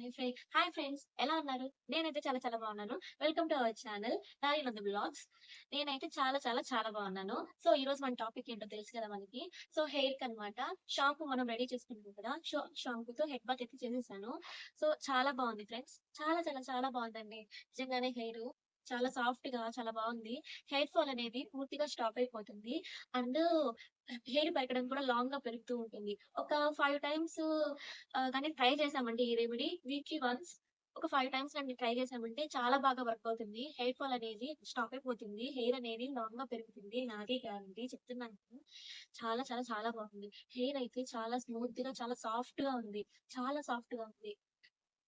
Hi friend hi friends ఎలా ఉన్నారు? నేనైతే చాలా చాలా బాగున్నాను. Welcome to our channel Nari Nanda blogs నేనైతే చాలా చాలా చాలా బాగున్నాను. సో ఈ రోజు మన టాపిక్ ఏంటో తెలుసు కదా మనకి? సో హెయిర్కి అనమాట షాంపూ మనం రెడీ చేసుకుంటాం కదా? షాంపుతో హెడ్ బాత్ అయితే చేసేసాను. సో చాలా బాగుంది ఫ్రెండ్స్ చాలా చాలా చాలా బాగుందండి. నిజంగానే హెయిర్ చాలా సాఫ్ట్గా చాలా బాగుంది. హెయిర్ ఫాల్ అనేది పూర్తిగా స్టాప్ అయిపోతుంది. అండ్ హెయిర్ పెరగడం కూడా లాంగ్గా పెరుగుతూ ఉంటుంది. ఒక ఫైవ్ టైమ్స్ కానీ ట్రై చేసామండి ఈ రెమెడీ. వీక్లీ వన్స్ ఒక ఫైవ్ టైమ్స్ నేను ట్రై చేసామంటే చాలా బాగా వర్క్ అవుతుంది. హెయిర్ ఫాల్ అనేది స్టాప్ అయిపోతుంది. హెయిర్ అనేది లాంగ్గా పెరుగుతుంది. నాకే గ్యారంటీ చెప్తున్నాను. చాలా చాలా చాలా బాగుంది. హెయిర్ అయితే చాలా స్మూత్గా చాలా సాఫ్ట్గా ఉంది. చాలా సాఫ్ట్గా ఉంది.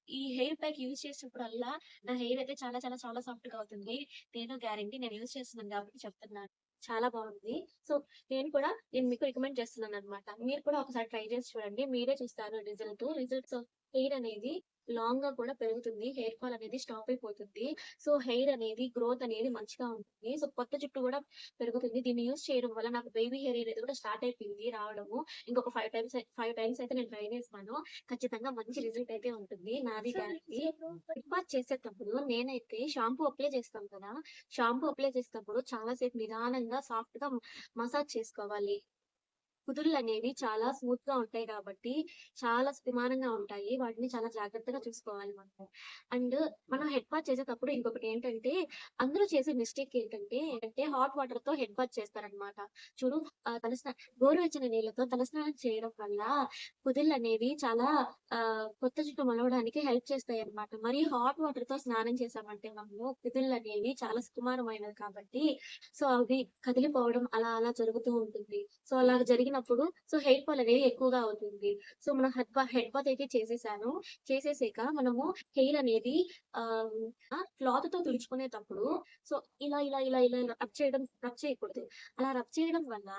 ఈ హెయిర్ ప్యాక్ యూజ్ చేసినప్పుడల్లా నా హెయిర్ అయితే చాలా చాలా చాలా సాఫ్ట్గా అవుతుంది. నేను గ్యారంటీ నేను యూజ్ చేస్తున్నాను కాబట్టి చెప్తున్నాను. చాలా బాగుంది. సో నేను కూడా నేను మీకు రికమెండ్ చేస్తున్నాను అనమాట మీరు కూడా ఒకసారి ట్రై చేసి చూడండి. మీరే చూస్తారు రిజల్ట్. రిజల్ట్స్ హెయిర్ అనేది లాంగ్గా కూడా పెరుగుతుంది. హెయిర్ ఫాల్ అనేది స్టాప్ అయిపోతుంది. సో హెయిర్ అనేది గ్రోత్ అనేది మంచిగా ఉంటుంది. సో కొత్త జుట్టు కూడా పెరుగుతుంది. దీన్ని యూజ్ చేయడం వల్ల నాకు బేబీ హెయిర్ అనేది కూడా స్టార్ట్ అయిపోయింది రావడము. ఇంకొక ఫైవ్ టైమ్స్ ఫైవ్ టైమ్స్ అయితే నేను ట్రై చేస్తాను ఖచ్చితంగా మంచి రిజల్ట్ అయితే ఉంటుంది నాది గ్యారంటీ చేసేటప్పుడు నేనైతే షాంపూ అప్లై చేస్తాం కదా. షాంపూ అప్లై చేసేటప్పుడు చాలా సేపు నిదానంగా సాఫ్ట్గా మసాజ్ చేసుకోవాలి. కుదుళ్ళు అనేవి చాలా స్మూత్గా ఉంటాయి కాబట్టి చాలా స్థిమానంగా ఉంటాయి. వాటిని చాలా జాగ్రత్తగా చూసుకోవాలి మనం. అండ్ మనం హెడ్ బాత్ చేసేటప్పుడు ఇంకొకటి ఏంటంటే అందరూ చేసే మిస్టేక్ ఏంటంటే అంటే హాట్ వాటర్తో హెడ్ బాత్ చేస్తారనమాట చూడు ఆ, తలస్నా గోరువెచ్చని నీళ్ళతో తలస్నానం చేయడం వల్ల కుదుళ్ళు అనేవి చాలా కొత్త జుట్టు మలవడానికి హెల్ప్ చేస్తాయి అన్నమాట మరి హాట్ వాటర్తో స్నానం చేసామంటే మనము కుదుళ్ళు అనేవి చాలా సుకుమారమైనవి కాబట్టి సో అవి కదిలిపోవడం అలా అలా జరుగుతూ ఉంటుంది. సో అలా జరిగిన తగ్గినప్పుడు సో హెయిర్ ఫాల్ అనేది ఎక్కువగా అవుతుంది. సో మనం హెడ్ బా హెడ్ బాత్ అయితే చేసేసాను. చేసేసాక మనము హెయిర్ అనేది ఆ క్లాత్తో తుడుచుకునేటప్పుడు సో ఇలా ఇలా ఇలా ఇలా రబ్ చేయడం రబ్ చేయకూడదు. అలా రబ్ చేయడం వల్ల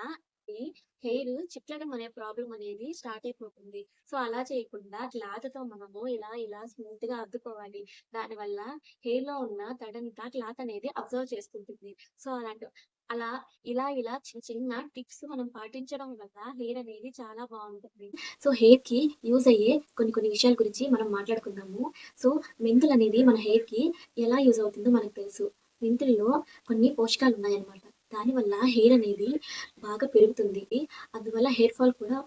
హెయిర్ చిట్లడం అనే ప్రాబ్లం అనేది స్టార్ట్ అయిపోతుంది. సో అలా చేయకుండా క్లాత్తో మనము ఇలా ఇలా స్మూత్గా అద్దుకోవాలి. దానివల్ల హెయిర్లో ఉన్న తడంతా క్లాత్ అనేది అబ్జర్వ్ చేసుకుంటుంది. సో అలాంటి అలా ఇలా ఇలా చిన్న చిన్న టిప్స్ మనం పాటించడం వల్ల హెయిర్ అనేది చాలా బాగుంటుంది. సో హెయిర్కి యూజ్ అయ్యే కొన్ని కొన్ని విషయాల గురించి మనం మాట్లాడుకుందాము. సో మెంతులు అనేది మన హెయిర్కి ఎలా యూజ్ అవుతుందో మనకు తెలుసు. మెంతుల్లో కొన్ని పోషకాలు ఉన్నాయన్నమాట. దానివల్ల హెయిర్ అనేది బాగా పెరుగుతుంది. అందువల్ల హెయిర్ ఫాల్ కూడా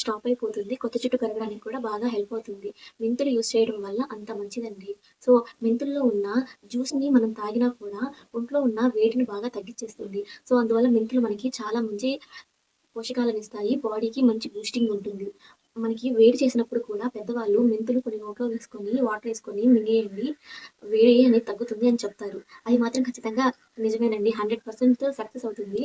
స్టాప్ అయిపోతుంది. కొత్త జుట్టు పెరగడానికి కూడా బాగా హెల్ప్ అవుతుంది. మెంతులు యూజ్ చేయడం వల్ల అంత మంచిదండి. సో మెంతుల్లో ఉన్న జ్యూస్ని మనం తాగినా కూడా ఒంట్లో ఉన్న వేడిని బాగా తగ్గించేస్తుంది. సో అందువల్ల మెంతులు మనకి చాలా మంచి పోషకాలను ఇస్తాయి. బాడీకి మంచి బూస్టింగ్ ఉంటుంది. మనకి వేడి చేసినప్పుడు కూడా పెద్దవాళ్ళు మెంతులు కొన్ని నోట్లో వేసుకొని వాటర్ వేసుకొని మింగేయండి. వేడి అనేది తగ్గుతుంది అని చెప్తారు. అది మాత్రం ఖచ్చితంగా నిజమేనండి. హండ్రెడ్ పర్సెంట్ సక్సెస్ అవుతుంది.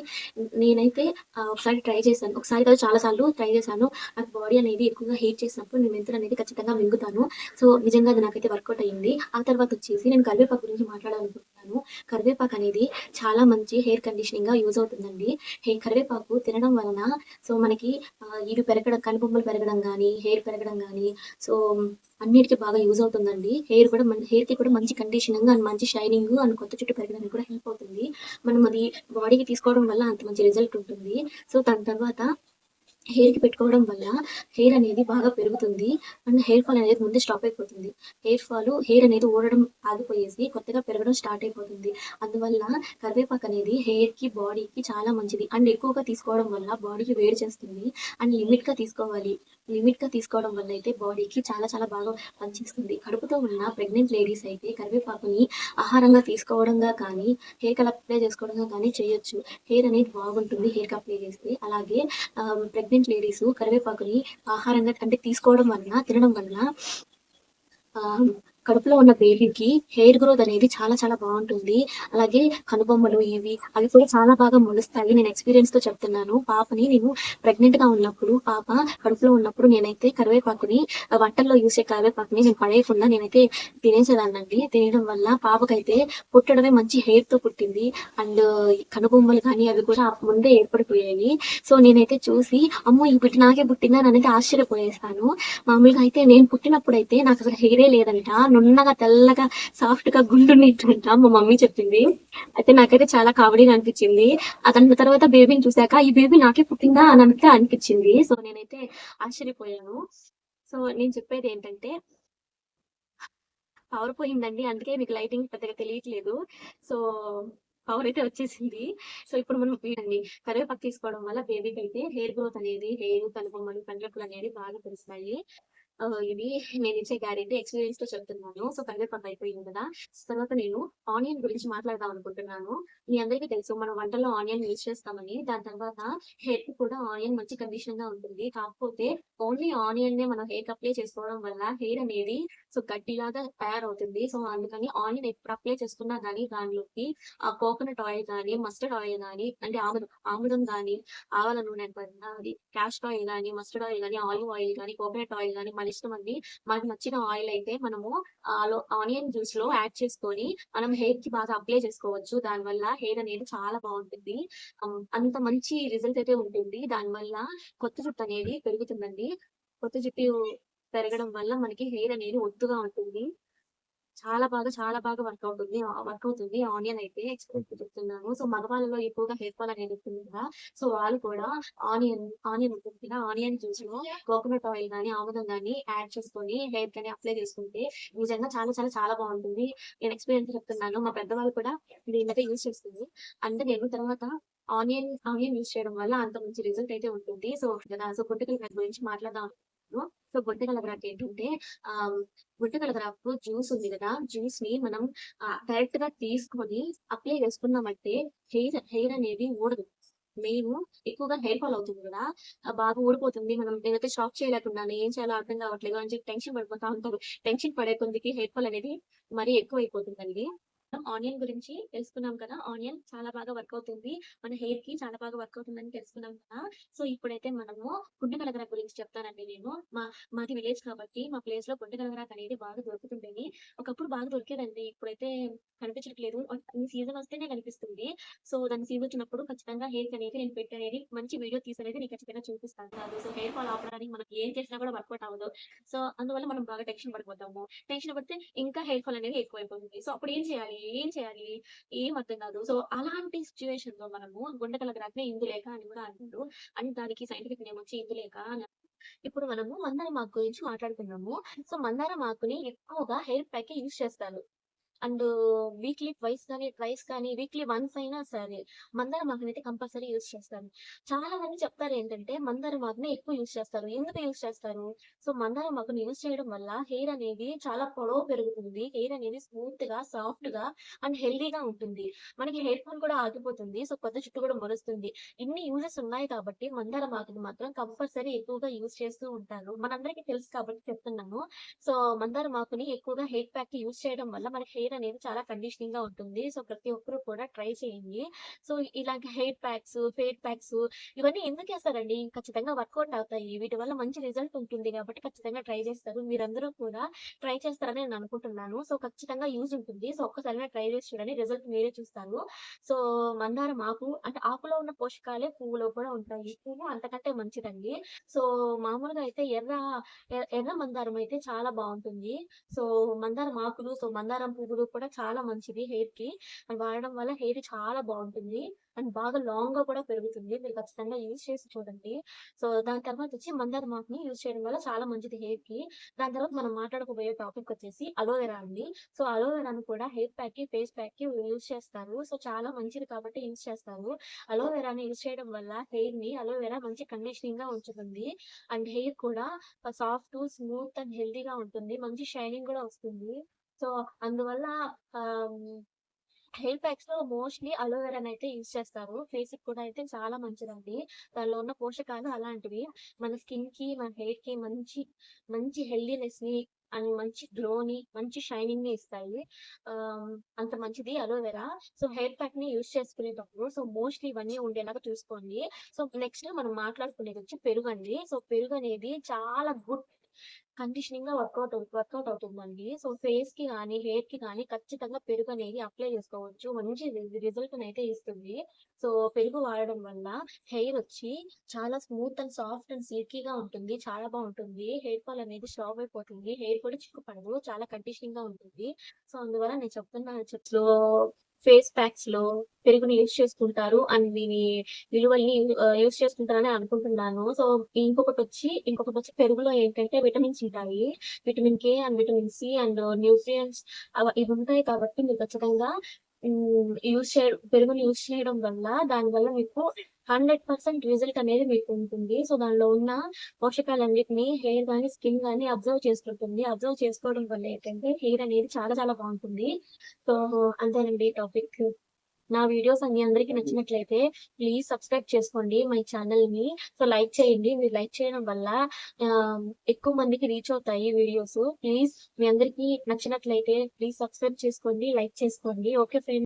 నేనైతే ఒకసారి ట్రై చేశాను. ఒకసారి కాదు చాలాసార్లు ట్రై చేశాను. నాకు బాడీ అనేది ఎక్కువగా హీట్ చేసినప్పుడు నేను మెంతులు అనేది ఖచ్చితంగా మింగుతాను. సో నిజంగా అది నాకైతే వర్కౌట్ అయ్యింది ఆ తర్వాత వచ్చేసి నేను కరివేపాకు గురించి మాట్లాడాలనుకుంటున్నాను. కరివేపాకు అనేది చాలా మంచి హెయిర్ కండిషనింగ్గా యూజ్ అవుతుందండి. హెయిర్ కరివేపాకు తినడం వలన సో మనకి ఇవి పెరగడం కనుబొమ్మలు పెరగడం కానీ హెయిర్ పెరగడం కానీ సో అన్నిటికీ బాగా యూజ్ అవుతుందండి. హెయిర్ కూడా మన హెయిర్కి కూడా మంచి కండిషనింగ్ అండ్ మంచి షైనింగ్ అండ్ కొత్త చుట్టూ పెరగడానికి కూడా హెల్ప్ అవుతుంది. మనం అది బాడీకి తీసుకోవడం వల్ల అంత మంచి రిజల్ట్ ఉంటుంది. సో దాని తర్వాత హెయిర్కి పెట్టుకోవడం వల్ల హెయిర్ అనేది బాగా పెరుగుతుంది. అండ్ హెయిర్ ఫాల్ అనేది ముందే స్టాప్ అయిపోతుంది. హెయిర్ ఫాల్ హెయిర్ అనేది ఊడడం ఆగిపోయేసి కొత్తగా పెరగడం స్టార్ట్ అయిపోతుంది. అందువల్ల కరివేపాకు అనేది హెయిర్కి బాడీకి చాలా మంచిది. అండ్ ఎక్కువగా తీసుకోవడం వల్ల బాడీకి వేడి చేస్తుంది. అండ్ లిమిట్గా తీసుకోవాలి. లిమిట్గా తీసుకోవడం వల్ల అయితే బాడీకి చాలా చాలా బాగా పనిచేస్తుంది. కడుపుతో ఉన్న ప్రెగ్నెంట్ లేడీస్ అయితే కరివేపాకుని ఆహారంగా తీసుకోవడంగా కానీ హెయిర్కి అప్లై చేసుకోవడంగా కానీ చేయొచ్చు. హెయిర్ అనేది బాగుంటుంది. హెయిర్ కప్లే అప్లై చేస్తే. అలాగే ప్రెగ్నెంట్ లేడీస్ కరివేపాకుని ఆహారంగా అంటే తీసుకోవడం వలన తినడం వలన ఆ, కడుపులో ఉన్న బేబీకి హెయిర్ గ్రోత్ అనేది చాలా చాలా బాగుంటుంది. అలాగే కనుబొమ్మలు ఇవి అవి కూడా చాలా బాగా మొలుస్తాయి. నేను ఎక్స్పీరియన్స్తో చెప్తున్నాను. పాపని నేను ప్రెగ్నెంట్గా ఉన్నప్పుడు పాప కడుపులో ఉన్నప్పుడు నేనైతే కరివేపాకుని వంటల్లో యూస్ చేసే కరివేపాకుని నేను పడేయకుండా నేనైతే తినేసేదాన్నండి. తినడం వల్ల పాపకైతే పుట్టడమే మంచి హెయిర్తో పుట్టింది. అండ్ కనుబొమ్మలు కానీ అవి కూడా ముందే ఏర్పడిపోయాయి. సో నేనైతే చూసి అమ్మో ఈ బిడ్డ నాకే పుట్టిందా అని అనేది ఆశ్చర్యపోయేస్తాను మామూలుగా అయితే నేను పుట్టినప్పుడు అయితే నాకు అసలు హెయిరే లేదంట. నున్నగా తెల్లగా సాఫ్ట్గా గుండు నీటంట మా మమ్మీ చెప్పింది అయితే నాకైతే చాలా కామెడీగా అనిపించింది అతని దాని తర్వాత బేబీని చూసాక ఈ బేబీ నాకే పుట్టిందా అని అంటే అనిపించింది సో నేనైతే ఆశ్చర్యపోయాను సో నేను చెప్పేది ఏంటంటే పవర్ పోయిందండి. అందుకే మీకు లైటింగ్ పెద్దగా తెలియట్లేదు. సో, పవర్ అయితే వచ్చేసింది. సో, ఇప్పుడు మనం అండి కరివేపాకు తీసుకోవడం వల్ల అయితే హెయిర్ గ్రోత్ అనేది, హెయిర్ కనుబొమ్మలు, అనేది బాగా పెరుస్తాయి. ఇది నేను ఇచ్చే గ్యారెంటీ ఎక్స్పీరియన్స్తో చెప్తున్నాను. సో, కరివేపాకు అయిపోయింది కదా! తర్వాత నేను ఆనియన్ గురించి మాట్లాడదాం అనుకుంటున్నాను. మీ అందరికీ తెలుసు మనం వంటలో ఆనియన్ యూజ్ చేస్తామని. దాని తర్వాత హెయిర్ కూడా ఆనియన్ మంచి కండిషన్గా ఉంటుంది. కాకపోతే ఓన్లీ ఆనియన్ నే మనం హెయిర్ అప్లై చేసుకోవడం వల్ల హెయిర్ అనేది సో, గడ్డిలాగా తయారవుతుంది. సో, అందుకని ఆనియన్ ఎప్పుడు అప్లై చేసుకున్నా గానీ దానిలోకి ఆ కోకోనట్ ఆయిల్ గానీ, మస్టర్డ్ ఆయిల్ గానీ, అంటే ఆముదం, ఆముదం గానీ, ఆవాల నూనె అది క్యాస్టర్ ఆయిల్ గానీ, మస్టర్డ్ ఆయిల్ గానీ, ఆలివ్ ఆయిల్ గానీ, కోకోనట్ ఆయిల్ గానీ మళ్ళీ ఇష్టం అండి. మనకు నచ్చిన ఆయిల్ అయితే మనము ఆలో ఆనియన్ జ్యూస్‌లో యాడ్ చేసుకొని మనం హెయిర్కి బాగా అప్లై చేసుకోవచ్చు. దానివల్ల హెయిర్ అనేది చాలా బాగుంటుంది అంత మంచి రిజల్ట్ అయితే ఉంటుంది. దానివల్ల కొత్త జుట్టు అనేది పెరుగుతుందండి. కొత్త జుట్టు పెరగడం వల్ల మనకి హెయిర్ అనేది ఒత్తుగా ఉంటుంది. చాలా బాగా, చాలా బాగా వర్క్ అవుతుంది. వర్క్ అవుతుంది ఆనియన్ అయితే ఎక్స్పీరియన్స్ చెప్తున్నాను. సో, మగవాళ్ళలో ఎక్కువగా హెయిర్ ఫాల్ అనేది ఉంటుంది కదా! సో, వాళ్ళు కూడా ఆనియన్, ఆనియన్ ఉంటుంది కదా! ఆనియన్ జ్యూస్‌లో కోకోనట్ ఆయిల్ కానీ ఆముదం కానీ యాడ్ చేసుకొని హెయిర్ కానీ అప్లై చేసుకుంటే నిజంగా చాలా చాలా చాలా బాగుంటుంది నేను ఎక్స్‌పీరియన్స్ చెప్తున్నాను. మా పెద్దవాళ్ళు కూడా దీన్నైతే యూజ్ చేస్తుంది. అంటే నేను తర్వాత ఆనియన్, ఆనియన్ యూజ్ చేయడం వల్ల అంత మంచి రిజల్ట్ అయితే ఉంటుంది. సో, కదా! సో, గుంటకలగర గురించి మాట్లాడదాం అనుకుంటున్నాను. సో, గుంటకలగరాకు ఏంటంటే ఆహ్, గుంటకలగరాకు జ్యూస్ ఉంది కదా! జ్యూస్ని మనం కరెక్ట్ డైరెక్ట్‌గా తీసుకొని అప్లై చేసుకున్నామంటే హెయిర్, హెయిర్ అనేది ఊడదు. మేము ఎక్కువగా హెయిర్ ఫాల్ అవుతుంది కదా! బాగా ఊడిపోతుంది. మనం నేనైతే షాప్ చేయలేకున్నాను. ఏం చేయాలో అర్థం కావట్లేదు అని చెప్పి టెన్షన్ పడిపోతా ఉంటారు. టెన్షన్ పడే కొద్దికి హెయిర్ ఫాల్ అనేది మరీ మనం ఆనియన్ గురించి తెలుసుకున్నాం కదా! ఆనియన్ చాలా బాగా వర్క్ అవుతుంది. మన హెయిర్కి చాలా బాగా వర్క్ అవుతుందని తెలుసుకున్నాం కదా! సో, ఇప్పుడైతే మనము గుంటకలగర గురించి చెప్తానండి నేను. మా మాది విలేజ్ కాబట్టి మా ప్లేస్లో గుండె గుంటకలగరాకు అనేది బాగా దొరుకుతుండేది. ఒకప్పుడు బాగా దొరికేదండి. ఇప్పుడైతే కనిపించట్లేదు. ఈ సీజన్ వస్తేనే కనిపిస్తుంది. సో, దాని సీజన్ వచ్చినప్పుడు ఖచ్చితంగా హెయిర్ అనేది నేను పెట్టి అనేది మంచి వీడియో తీసి అనేది నీకు ఖచ్చితంగా చూపిస్తాను. కాదు సో, హెయిర్ ఫాల్ ఆపడానికి మనం ఏం చేసినా కూడా వర్కౌట్ అవ్వదు. సో, అందువల్ల మనం బాగా టెన్షన్ పడిపోతాము. టెన్షన్ పడితే ఇంకా హెయిర్ ఫాల్ అనేది ఎక్కువైపోతుంది. సో, అప్పుడు ఏం చేయాలి? ఏం చేయాలి? ఏం అర్థం కాదు. సో, అలాంటి సిట్యుయేషన్‌లో మనము గుంటకలగరాకుని ఇందులేక అని కూడా అంటారు. అండ్ దానికి సైంటిఫిక్ నేమ్ వచ్చి ఇందులేక అని ఇప్పుడు మనము మందారం మాకు గురించి మాట్లాడుకున్నాము సో, మందారం ఆకుని ఎక్కువగా హెయిర్ ప్యాక్ యూజ్ చేస్తారు. అండ్ వీక్లీ ట్వైస్ కానీ, ట్వైస్ కానీ, వీక్లీ వన్స్ అయినా సరే మందారం అయితే కంపల్సరీ యూజ్ చేస్తారు. చాలా మంది చెప్తారు ఏంటంటే మందార మాగ్ని ఎక్కువ యూజ్ చేస్తారు. ఎందుకు యూజ్ చేస్తారు? సో, మందారం మాగ్ని యూజ్ చేయడం వల్ల హెయిర్ అనేది చాలా పొడవు పెరుగుతుంది. హెయిర్ అనేది స్మూత్గా సాఫ్ట్గా అండ్ హెల్దీగా ఉంటుంది. మనకి హెయిర్ ఫాల్ కూడా ఆగిపోతుంది. సో, కొత్త జుట్టు కూడా మొరుస్తుంది ఇన్ని యూజెస్ ఉన్నాయి కాబట్టి మందార మాగ్ని మాత్రం కంపల్సరీ ఎక్కువగా యూజ్ చేస్తూ ఉంటారు. మనందరికీ తెలుసు కాబట్టి చెప్తున్నాను. సో, మందార మాకుని ఎక్కువగా హెయిర్ ప్యాక్ యూజ్ చేయడం వల్ల మన హెయిర్ అనేది చాలా కండిషనింగ్‌గా ఉంటుంది. సో, ప్రతి ఒక్కరు కూడా ట్రై చేయండి. సో, ఇలాంటి హెయిర్ ప్యాక్స్, ఫేర్ ప్యాక్స్ ఇవన్నీ ఎందుకు వేస్తారండి ఖచ్చితంగా వర్కౌట్ అవుతాయి. వీటి వల్ల మంచి రిజల్ట్ ఉంటుంది కాబట్టి ఖచ్చితంగా ట్రై చేస్తారు. మీరందరూ కూడా ట్రై చేస్తారని నేను అనుకుంటున్నాను. సో, ఖచ్చితంగా యూజ్ ఉంటుంది. సో, ఒక్కసారి ట్రై చేసి చూడండి. రిజల్ట్ మీరే చూస్తారు. సో, మందారం ఆకు అంటే ఆకులో ఉన్న పోషకాలే పువ్వులో కూడా ఉంటాయి. పువ్వు అంతకంటే మంచిదండి. సో, మామూలుగా అయితే ఎర్ర ఎర్ర మందారం అయితే చాలా బాగుంటుంది సో, మందారం ఆకులు, సో, మందారం పువ్వులు కూడా చాలా మంచిది హెయిర్‌కి. అండ్ వాడడం వల్ల హెయిర్ చాలా బాగుంటుంది అండ్ బాగా లాంగ్గా కూడా పెరుగుతుంది. మీరు ఖచ్చితంగా యూజ్ చేసి చూడండి. సో, దాని తర్వాత వచ్చి మందార్ మాక్ని యూజ్ చేయడం వల్ల చాలా మంచిది హెయిర్కి దాని తర్వాత మనం మాట్లాడకపోయే టాపిక్ వచ్చేసి అలోవెరా అండి. సో, అలోవెరాను కూడా హెయిర్ ప్యాక్కి ఫేస్ ప్యాక్కి యూజ్ చేస్తారు. సో, చాలా మంచిది కాబట్టి యూజ్ చేస్తారు. అలోవెరాని యూజ్ చేయడం వల్ల హెయిర్ని అలోవెరా మంచి కండిషనింగ్‌గా ఉంచుతుంది. అండ్ హెయిర్ కూడా సాఫ్ట్, స్మూత్ అండ్ హెల్దీగా ఉంటుంది. మంచి షైనింగ్ కూడా వస్తుంది. సో, అందువల్ల హెయిర్ హెయిర్ ప్యాక్స్‌లో మోస్ట్‌లీ అలోవెరానైతే యూజ్ చేస్తారు. ఫేస్‌కి కూడా అయితే చాలా మంచిదండి. దానిలో ఉన్న పోషకాలు అలాంటివి. మన స్కిన్కి మన హెయిర్కి మంచి, మంచి హెల్దీనెస్ని అండ్ మంచి గ్లోని, మంచి షైనింగ్ని ఇస్తాయి. అంత మంచిది అలోవెరా. సో, హెయిర్ ప్యాక్ని యూజ్ చేసుకునేటప్పుడు సో, మోస్ట్‌లీ ఇవన్నీ ఉండేలాగా చూసుకోండి. సో, నెక్స్ట్ మనం మాట్లాడుకునేది వచ్చి పెరుగు అండి సో, పెరుగు అనేది చాలా గుడ్ కండిషనింగ్గా వర్కౌట్ అవు వర్కౌట్ అవుతుంది సో, ఫేస్కి కానీ హెయిర్కి కానీ ఖచ్చితంగా పెరుగనేది అప్లై చేసుకోవచ్చు. మంచి రిజల్ట్ అయితే ఇస్తుంది. సో, పెరుగు వాడడం వల్ల హెయిర్ వచ్చి చాలా స్మూత్ అండ్ సాఫ్ట్ అండ్ సిల్కీగా ఉంటుంది. చాలా బాగుంటుంది హెయిర్ ఫాల్ అనేది స్టాప్ అయిపోతుంది. హెయిర్ కూడా చిక్కు పడదు. చాలా కండిషనింగ్‌గా ఉంటుంది. సో, అందువల్ల నేను చెప్తున్నా చెప్ ఫేస్ ప్యాక్స్లో పెరుగుని యూస్ చేసుకుంటారు అండ్ దీని విలువల్ని యూస్ చేసుకుంటారని అనుకుంటున్నాను. సో ఇంకొకటి వచ్చి ఇంకొకటి వచ్చి పెరుగులో ఏంటంటే విటమిన్స్ ఉంటాయి. Vitamin K and vitamin C and nutrients ఇవి ఉంటాయి కాబట్టి మీరు ఖచ్చితంగా యూస్ చే పెరుగుని యూస్ చేయడం వల్ల దాని వల్ల మీకు హండ్రెడ్ పర్సెంట్ రిజల్ట్ అనేది మీకు ఉంటుంది. సో దానిలో ఉన్న పోషకాలన్నింటినీ హెయిర్ కానీ స్కిన్ కానీ అబ్జర్వ్ చేసుకుంటుంది. అబ్జర్వ్ చేసుకోవడం వల్ల ఏంటంటే హెయిర్ అనేది చాలా చాలా బాగుంటుంది. సో అంతేనండి టాపిక్ నా వీడియోస్ అన్ని అందరికీ నచ్చినట్లయితే ప్లీజ్ సబ్స్క్రైబ్ చేసుకోండి మై ఛానల్ని. సో లైక్ చేయండి. మీరు లైక్ చేయడం వల్ల ఆ, ఎక్కువ మందికి రీచ్ అవుతాయి వీడియోస్ ప్లీజ్ మీ అందరికీ నచ్చినట్లయితే ప్లీజ్ సబ్స్క్రైబ్ చేసుకోండి లైక్ చేసుకోండి. Okay friends